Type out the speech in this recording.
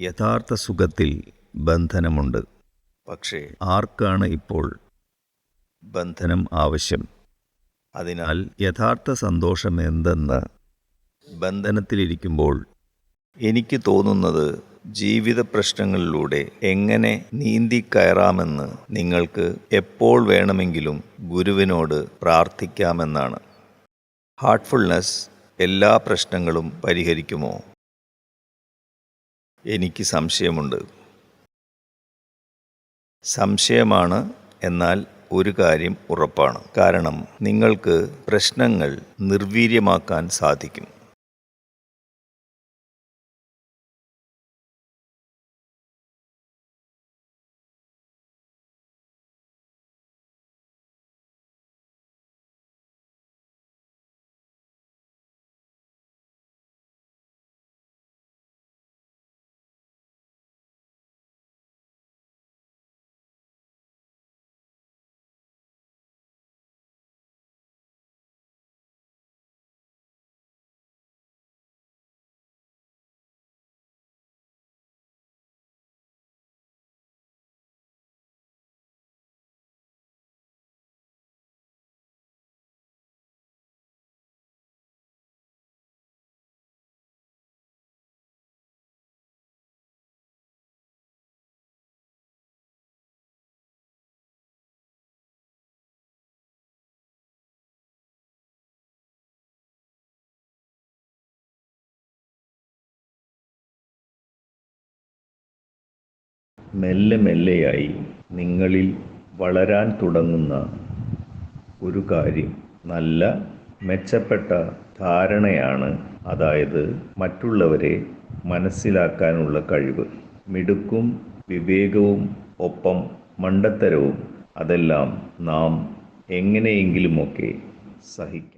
യഥാർത്ഥ സുഖത്തിൽ ബന്ധനമുണ്ട്. പക്ഷേ ആർക്കാണ് ഇപ്പോൾ ബന്ധനം ആവശ്യം? അതിനാൽ യഥാർത്ഥ സന്തോഷം എന്തെന്ന് ബന്ധനത്തിലിരിക്കുമ്പോൾ എനിക്ക് തോന്നുന്നത് ജീവിത പ്രശ്നങ്ങളിലൂടെ എങ്ങനെ നീന്തി കയറാമെന്ന് നിങ്ങൾക്ക് എപ്പോൾ വേണമെങ്കിലും ഗുരുവിനോട് പ്രാർത്ഥിക്കാമെന്നാണ്. ഹാർട്ട്ഫുൾനെസ് എല്ലാ പ്രശ്നങ്ങളും പരിഹരിക്കുമോ? എനിക്ക് സംശയമുണ്ട്. സംശയമാണ് എന്നാൽ ഒരു കാര്യം ഉറപ്പാണ്. കാരണം നിങ്ങൾക്ക് പ്രശ്നങ്ങൾ നിർവീര്യമാക്കാൻ സാധിക്കും. മെല്ലെ മെല്ലെയായി നിങ്ങളിൽ വളരാൻ തുടങ്ങുന്ന ഒരു കാര്യം. നല്ല മെച്ചപ്പെട്ട ധാരണയാണ് അതായത് മറ്റുള്ളവരെ മനസ്സിലാക്കാനുള്ള കഴിവ്. മിടുക്കും വിവേകവും ഒപ്പം മണ്ടത്തരവും അതെല്ലാം നാം എങ്ങനെയെങ്കിലുമൊക്കെ സഹിക്കാം.